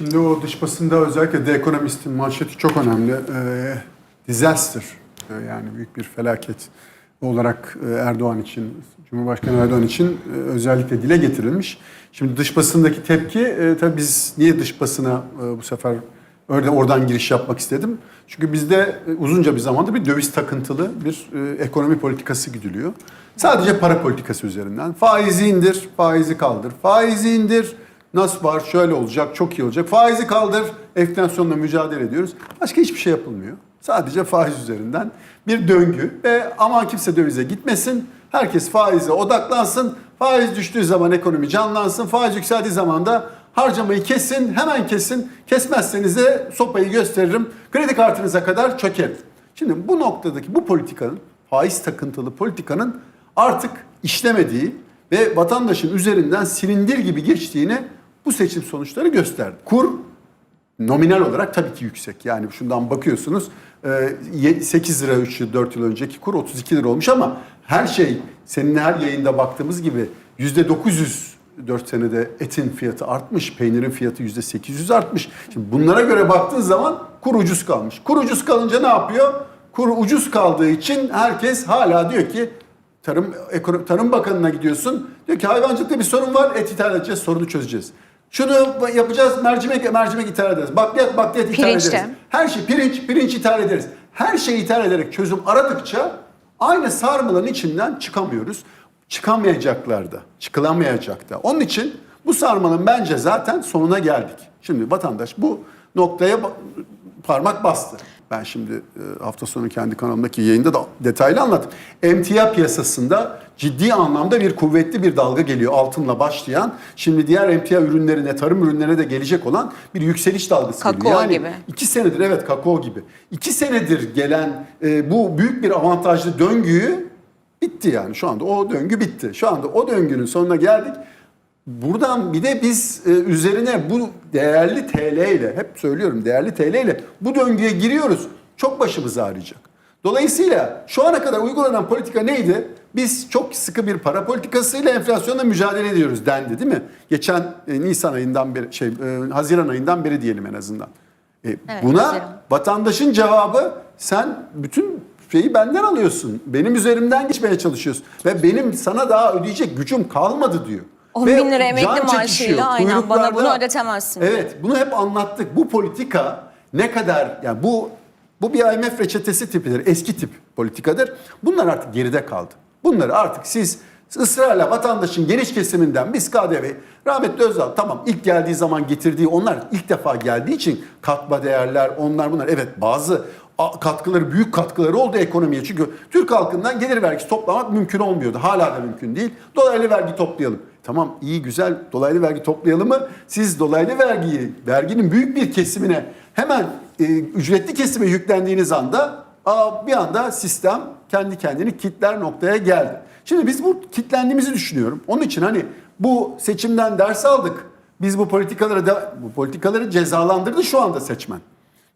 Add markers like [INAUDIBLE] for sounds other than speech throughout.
Şimdi o dış basında özellikle The Economist'in manşeti çok önemli. Ee, disaster ee, yani büyük bir felaket olarak e, Erdoğan için, Cumhurbaşkanı Erdoğan için e, özellikle dile getirilmiş. Şimdi dış basındaki tepki, e, tabii biz niye dış basına e, bu sefer öyle oradan giriş yapmak istedim. Çünkü bizde e, uzunca bir zamanda bir döviz takıntılı bir e, ekonomi politikası güdülüyor. Sadece para politikası üzerinden. Faizi indir, faizi kaldır. Faizi indir, nasıl var, şöyle olacak, çok iyi olacak. Faizi kaldır, enflasyonla mücadele ediyoruz. Başka hiçbir şey yapılmıyor. Sadece faiz üzerinden bir döngü ve aman kimse dövize gitmesin. Herkes faize odaklansın. Faiz düştüğü zaman ekonomi canlansın. Faiz yükseldiği zaman da harcamayı kesin, hemen kesin. Kesmezseniz de sopayı gösteririm. Kredi kartınıza kadar çökerim. Şimdi bu noktadaki bu politikanın, faiz takıntılı politikanın artık işlemediği ve vatandaşın üzerinden silindir gibi geçtiğini bu seçim sonuçları gösterdi. Kur nominal olarak tabii ki yüksek. Yani şundan bakıyorsunuz e, 8 lira 3 yıl 4 yıl önceki kur 32 lira olmuş ama her şey senin her yayında baktığımız gibi %900 4 senede etin fiyatı artmış, peynirin fiyatı %800 artmış. Şimdi bunlara göre baktığın zaman kur ucuz kalmış. Kur ucuz kalınca ne yapıyor? Kur ucuz kaldığı için herkes hala diyor ki Tarım Tarım Bakanı'na gidiyorsun. Diyor ki hayvancılıkta bir sorun var. Et ithal edeceğiz, sorunu çözeceğiz. Şunu yapacağız, mercimek mercimek ithal ederiz. Bakliyat bakliyat ithal Pirinç de. ederiz. Her şey pirinç, pirinç ithal ederiz. Her şeyi ithal ederek çözüm aradıkça aynı sarmalın içinden çıkamıyoruz. Çıkamayacaklar da, çıkılamayacak da. Onun için bu sarmalın bence zaten sonuna geldik. Şimdi vatandaş bu noktaya parmak bastı. Ben şimdi e, hafta sonu kendi kanalımdaki yayında da detaylı anlattım. Emtia piyasasında ciddi anlamda bir kuvvetli bir dalga geliyor altınla başlayan. Şimdi diğer emtia ürünlerine, tarım ürünlerine de gelecek olan bir yükseliş dalgası Kakao geliyor. Yani gibi. iki senedir evet kakao gibi. İki senedir gelen e, bu büyük bir avantajlı döngüyü bitti yani şu anda o döngü bitti. Şu anda o döngünün sonuna geldik. Buradan bir de biz e, üzerine bu değerli TL ile hep söylüyorum değerli TL ile bu döngüye giriyoruz. Çok başımız ağrıyacak. Dolayısıyla şu ana kadar uygulanan politika neydi? Biz çok sıkı bir para politikasıyla enflasyonla mücadele ediyoruz dendi değil mi? Geçen e, Nisan ayından beri şey e, Haziran ayından beri diyelim en azından. E, buna Haziran. vatandaşın cevabı sen bütün şeyi benden alıyorsun. Benim üzerimden geçmeye çalışıyorsun ve benim sana daha ödeyecek gücüm kalmadı diyor. 10 Ve bin lira emekli maaşıyla aynen bana bunu ödetemezsin. Evet bunu hep anlattık. Bu politika ne kadar yani bu bu bir IMF reçetesi tipidir. Eski tip politikadır. Bunlar artık geride kaldı. Bunları artık siz ısrarla vatandaşın geniş kesiminden biz KDV rahmetli Özal tamam ilk geldiği zaman getirdiği onlar ilk defa geldiği için katma değerler onlar bunlar evet bazı katkıları büyük katkıları oldu ekonomiye. Çünkü Türk halkından gelir vergisi toplamak mümkün olmuyordu. Hala da mümkün değil. Dolaylı vergi toplayalım. Tamam iyi güzel dolaylı vergi toplayalım mı? Siz dolaylı vergiyi verginin büyük bir kesimine hemen e, ücretli kesime yüklendiğiniz anda aa, bir anda sistem kendi kendini kitler noktaya geldi. Şimdi biz bu kitlendiğimizi düşünüyorum. Onun için hani bu seçimden ders aldık. Biz bu politikaları da bu politikaları cezalandırdı şu anda seçmen.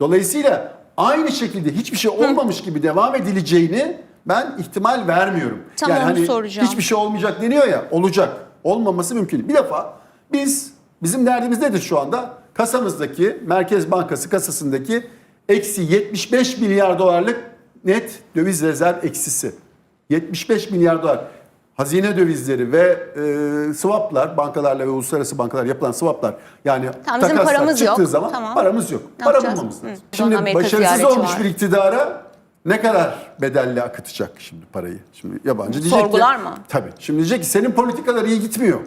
Dolayısıyla aynı şekilde hiçbir şey olmamış gibi devam edileceğini ben ihtimal vermiyorum. Tam yani hani soracağım. hiçbir şey olmayacak deniyor ya olacak. Olmaması mümkün. Bir defa biz bizim derdimiz nedir şu anda? Kasamızdaki Merkez Bankası kasasındaki eksi 75 milyar dolarlık net döviz rezerv eksisi. 75 milyar dolar. Hazine dövizleri ve e, swaplar, bankalarla ve uluslararası bankalar yapılan swaplar yani Tamam, takaslar paramız çıktığı yok. zaman Tamam. paramız yok. Ne Para yapacağız? bulmamız Hı. lazım. An Şimdi Amerika başarısız olmuş var. bir iktidara ne kadar bedelle akıtacak şimdi parayı? Şimdi yabancı diyecek Sorgular ki, mı? Tabii. Şimdi diyecek ki senin politikalar iyi gitmiyor.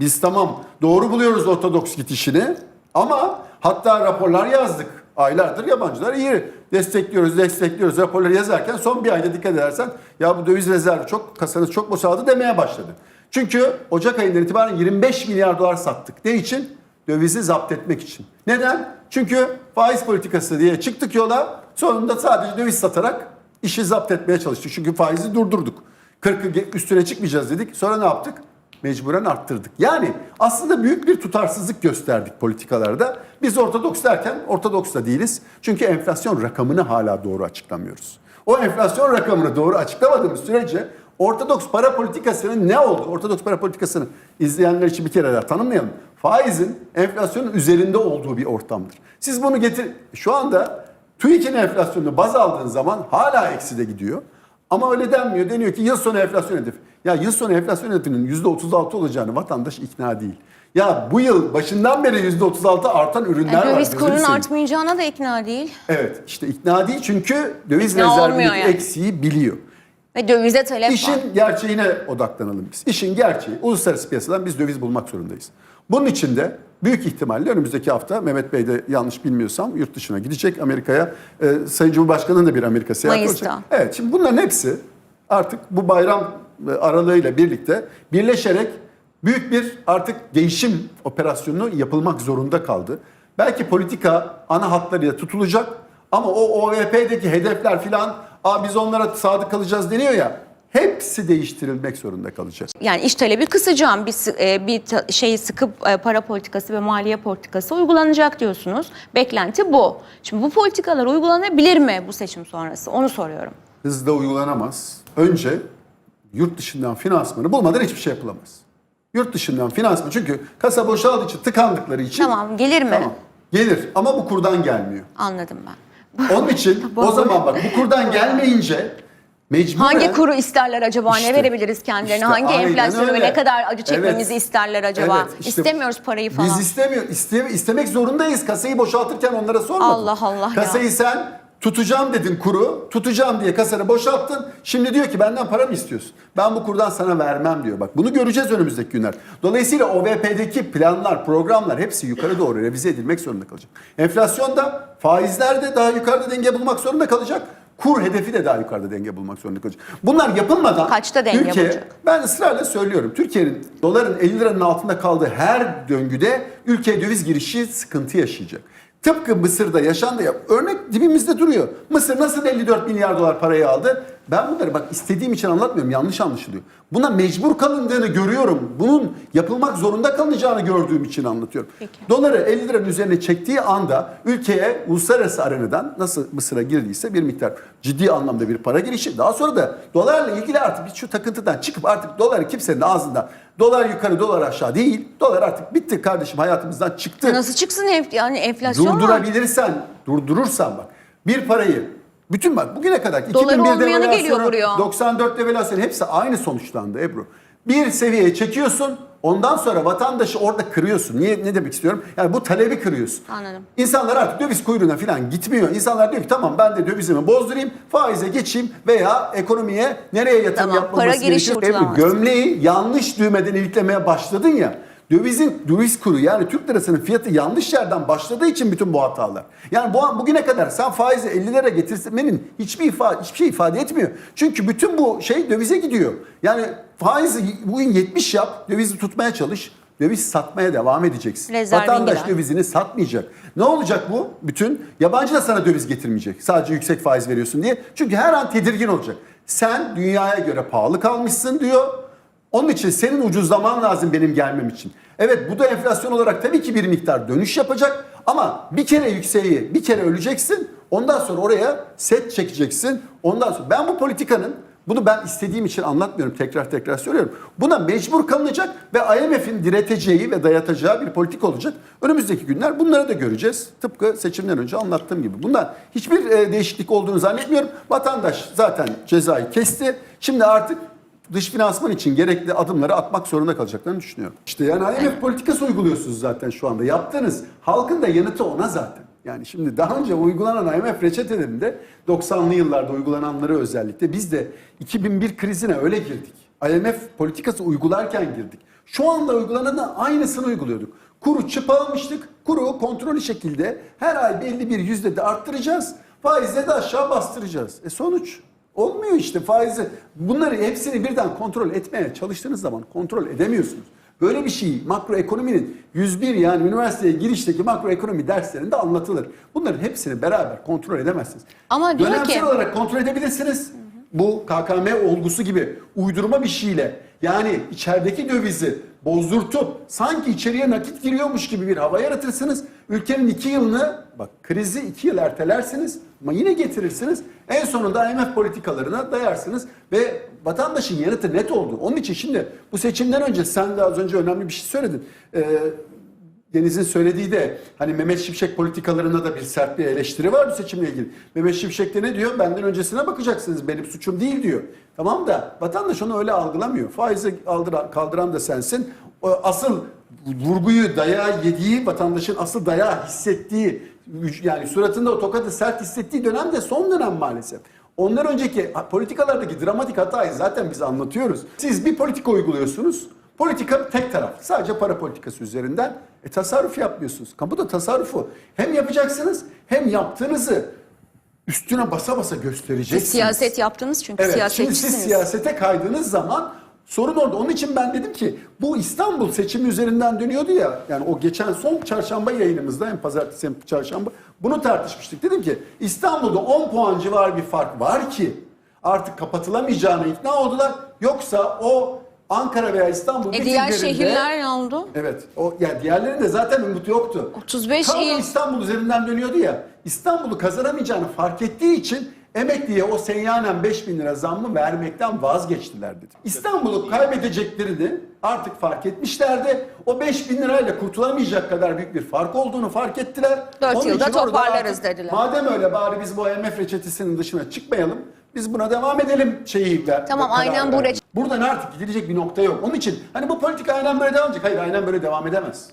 Biz tamam doğru buluyoruz ortodoks gidişini ama hatta raporlar yazdık. Aylardır yabancılar iyi destekliyoruz, destekliyoruz raporları yazarken son bir ayda dikkat edersen ya bu döviz rezervi çok, kasanız çok boşaldı demeye başladı. Çünkü Ocak ayından itibaren 25 milyar dolar sattık. Ne için? Dövizi zapt etmek için. Neden? Çünkü faiz politikası diye çıktık yola sonunda sadece döviz satarak işi zapt etmeye çalıştık. Çünkü faizi durdurduk. 40'ı üstüne çıkmayacağız dedik. Sonra ne yaptık? Mecburen arttırdık. Yani aslında büyük bir tutarsızlık gösterdik politikalarda. Biz ortodoks derken ortodoks da değiliz. Çünkü enflasyon rakamını hala doğru açıklamıyoruz. O enflasyon rakamını doğru açıklamadığımız sürece Ortodoks para politikasının ne oldu? Ortodoks para politikasını izleyenler için bir kere daha tanımlayalım. Faizin enflasyonun üzerinde olduğu bir ortamdır. Siz bunu getir şu anda TÜİK'in enflasyonunu baz aldığın zaman hala ekside gidiyor. Ama öyle denmiyor. Deniyor ki yıl sonu enflasyon hedefi. Ya yıl sonu enflasyon hedefinin %36 olacağını vatandaş ikna değil. Ya bu yıl başından beri %36 artan ürünler Yani var. döviz kurunun artmayacağına da ikna değil. Evet işte ikna değil çünkü döviz İkna rezervindeki yani. eksiği biliyor. Ve dövize talep var. İşin gerçeğine odaklanalım biz. İşin gerçeği uluslararası piyasadan biz döviz bulmak zorundayız. Bunun için de büyük ihtimalle önümüzdeki hafta Mehmet Bey de yanlış bilmiyorsam yurt dışına gidecek Amerika'ya. Ee, Sayın Cumhurbaşkanı'nın da bir Amerika seyahati Mayıs'ta. olacak. Evet şimdi bunların hepsi artık bu bayram e, aralığıyla birlikte birleşerek büyük bir artık değişim operasyonu yapılmak zorunda kaldı. Belki politika ana hatlarıyla tutulacak ama o OVP'deki hedefler filan Aa, biz onlara sadık kalacağız deniyor ya hepsi değiştirilmek zorunda kalacağız. Yani iş talebi kısacağım bir e, bir ta- şey sıkı e, para politikası ve maliye politikası uygulanacak diyorsunuz. Beklenti bu. Şimdi bu politikalar uygulanabilir mi bu seçim sonrası? Onu soruyorum. Hızla uygulanamaz. Önce yurt dışından finansmanı bulmadan hiçbir şey yapılamaz. Yurt dışından finansman çünkü kasa boşaldığı için tıkandıkları için Tamam, gelir mi? Tamam. Gelir ama bu kurdan gelmiyor. Anladım ben. Onun için [LAUGHS] o zaman bak bu kurdan gelmeyince mecburen... Hangi kuru isterler acaba? İşte, ne verebiliriz kendilerine? işte Hangi enflasyonu öyle. ne kadar acı çekmemizi Evet. isterler acaba? Evet, işte İstemiyoruz parayı falan. Biz istemiyor, iste, istemek zorundayız. Kasayı boşaltırken onlara sormadık. Allah Allah ya. Kasayı sen tutacağım dedin kuru, tutacağım diye kasanı boşalttın. Şimdi diyor ki benden para mı istiyorsun? Ben bu kurdan sana vermem diyor. Bak bunu göreceğiz önümüzdeki günler. Dolayısıyla OVP'deki planlar, programlar hepsi yukarı doğru revize edilmek zorunda kalacak. Enflasyonda, faizlerde daha yukarıda denge bulmak zorunda kalacak. Kur hedefi de daha yukarıda denge bulmak zorunda kalacak. Bunlar yapılmadan Kaçta denge Türkiye, bulacak? ben ısrarla söylüyorum. Türkiye'nin doların 50 liranın altında kaldığı her döngüde ülkeye döviz girişi sıkıntı yaşayacak. Tıpkı Mısır'da yaşandı ya. Örnek dibimizde duruyor. Mısır nasıl 54 milyar dolar parayı aldı? Ben bunları bak istediğim için anlatmıyorum. Yanlış anlaşılıyor. Buna mecbur kalındığını görüyorum. Bunun yapılmak zorunda kalınacağını gördüğüm için anlatıyorum. Peki. Doları 50 liranın üzerine çektiği anda ülkeye uluslararası arenadan nasıl Mısır'a girdiyse bir miktar ciddi anlamda bir para girişi. Daha sonra da dolarla ilgili artık biz şu takıntıdan çıkıp artık doları kimsenin ağzından dolar yukarı dolar aşağı değil. Dolar artık bitti kardeşim hayatımızdan çıktı. Nasıl çıksın enf- yani enflasyon var. Durdurabilirsen, durdurursan bak bir parayı bütün bak bugüne kadar Doları 2001 olmayanı geliyor devalüasyonu, buraya. 94 devalüasyonu hepsi aynı sonuçlandı Ebru. Bir seviyeye çekiyorsun ondan sonra vatandaşı orada kırıyorsun. Niye ne demek istiyorum? Yani bu talebi kırıyorsun. Anladım. İnsanlar artık döviz kuyruğuna falan gitmiyor. İnsanlar diyor ki tamam ben de dövizimi bozdurayım, faize geçeyim veya ekonomiye nereye yatırım Tamam, para girişi gerekiyor? Ebru, kurtulamaz. gömleği yanlış düğmeden iliklemeye başladın ya. Dövizin döviz kuru yani Türk lirasının fiyatı yanlış yerden başladığı için bütün bu hatalar. Yani bu bugüne kadar sen faizi 50 lira getirmenin hiçbir ifade hiçbir şey ifade etmiyor. Çünkü bütün bu şey dövize gidiyor. Yani faizi bugün 70 yap, dövizi tutmaya çalış. Döviz satmaya devam edeceksin. Rezervin Vatandaş gider. dövizini satmayacak. Ne olacak bu? Bütün yabancı da sana döviz getirmeyecek. Sadece yüksek faiz veriyorsun diye. Çünkü her an tedirgin olacak. Sen dünyaya göre pahalı kalmışsın diyor. Onun için senin ucuzlaman lazım benim gelmem için. Evet bu da enflasyon olarak tabii ki bir miktar dönüş yapacak ama bir kere yükseği, bir kere öleceksin. Ondan sonra oraya set çekeceksin. Ondan sonra ben bu politikanın bunu ben istediğim için anlatmıyorum tekrar tekrar söylüyorum. Buna mecbur kalınacak ve IMF'in direteceği ve dayatacağı bir politik olacak. Önümüzdeki günler bunları da göreceğiz. Tıpkı seçimden önce anlattığım gibi. Bundan hiçbir e, değişiklik olduğunu zannetmiyorum. Vatandaş zaten cezayı kesti. Şimdi artık dış finansman için gerekli adımları atmak zorunda kalacaklarını düşünüyorum. İşte yani IMF politikası uyguluyorsunuz zaten şu anda. Yaptığınız halkın da yanıtı ona zaten. Yani şimdi daha önce uygulanan IMF reçetelerinde 90'lı yıllarda uygulananları özellikle biz de 2001 krizine öyle girdik. IMF politikası uygularken girdik. Şu anda uygulananın aynısını uyguluyorduk. Kuru çıpalamıştık. Kuru kontrollü şekilde her ay belli bir yüzde de arttıracağız. Faizle de aşağı bastıracağız. E sonuç Olmuyor işte faizi. Bunları hepsini birden kontrol etmeye çalıştığınız zaman kontrol edemiyorsunuz. Böyle bir şey makroekonominin 101 yani üniversiteye girişteki makroekonomi derslerinde anlatılır. Bunların hepsini beraber kontrol edemezsiniz. Ama diyor Dönemsel ki- olarak kontrol edebilirsiniz. Bu KKM olgusu gibi uydurma bir şeyle yani içerideki dövizi bozdurtup sanki içeriye nakit giriyormuş gibi bir hava yaratırsınız. Ülkenin iki yılını bak krizi iki yıl ertelersiniz ama yine getirirsiniz. En sonunda IMF politikalarına dayarsınız ve vatandaşın yanıtı net oldu. Onun için şimdi bu seçimden önce sen de az önce önemli bir şey söyledin. Ee, Deniz'in söylediği de hani Mehmet Şimşek politikalarına da bir sert bir eleştiri var bu seçimle ilgili. Mehmet Şimşek de ne diyor? Benden öncesine bakacaksınız. Benim suçum değil diyor. Tamam da vatandaş onu öyle algılamıyor. Faizi aldıran, kaldıran da sensin. Asıl vurguyu, dayağı yediği, vatandaşın asıl dayağı hissettiği, yani suratında o tokadı sert hissettiği dönem de son dönem maalesef. Ondan önceki politikalardaki dramatik hatayı zaten biz anlatıyoruz. Siz bir politika uyguluyorsunuz. Politika tek taraf. Sadece para politikası üzerinden. E tasarruf yapmıyorsunuz. Kamuda tasarrufu hem yapacaksınız hem yaptığınızı üstüne basa basa göstereceksiniz. Siyaset yaptınız çünkü Evet, şimdi siyasetçisiniz. siz siyasete kaydığınız zaman sorun orada. Onun için ben dedim ki bu İstanbul seçimi üzerinden dönüyordu ya. Yani o geçen son çarşamba yayınımızda hem pazartesi hem çarşamba bunu tartışmıştık. Dedim ki İstanbul'da 10 puan civarı bir fark var ki artık kapatılamayacağına ikna oldular. Yoksa o Ankara veya İstanbul E diğer şehirler ne oldu? Evet. O yani diğerlerinde zaten umut yoktu. 35 Tam il- İstanbul üzerinden dönüyordu ya. İstanbul'u kazanamayacağını fark ettiği için emekliye o seyyanen 5 bin lira zammı vermekten vazgeçtiler dedi. İstanbul'u kaybedeceklerini artık fark etmişlerdi. O 5 bin lirayla kurtulamayacak kadar büyük bir fark olduğunu fark ettiler. Dört Onun yılda için orada toparlarız artık, dediler. Madem öyle bari biz bu IMF reçetesinin dışına çıkmayalım. Biz buna devam edelim şeyiyle. Tamam, ve karar aynen bu verdik. reçete- Buradan artık gidilecek bir nokta yok. Onun için hani bu politika aynen böyle devam edecek. Hayır aynen böyle devam edemez.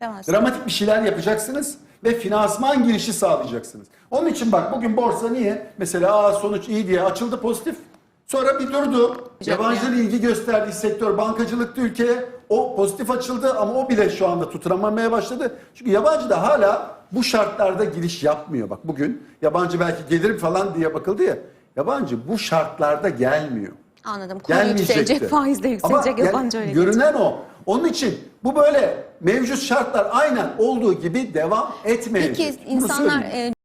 Demez. Dramatik bir şeyler yapacaksınız ve finansman girişi sağlayacaksınız. Onun için bak bugün borsa niye? Mesela aa, sonuç iyi diye açıldı pozitif. Sonra bir durdu. Yabancıların ilgi gösterdiği sektör bankacılıkta ülkeye o pozitif açıldı ama o bile şu anda tutunamamaya başladı. Çünkü yabancı da hala bu şartlarda giriş yapmıyor. Bak bugün yabancı belki gelir falan diye bakıldı ya. Yabancı bu şartlarda gelmiyor. Anladım. Gelmeyecekti. yükselecek, faiz de yükselecek, Ama yabancı yani öyle Görünen o. Onun için bu böyle mevcut şartlar aynen olduğu gibi devam etmeyecek. Peki Bunu insanlar söyleyeyim. e,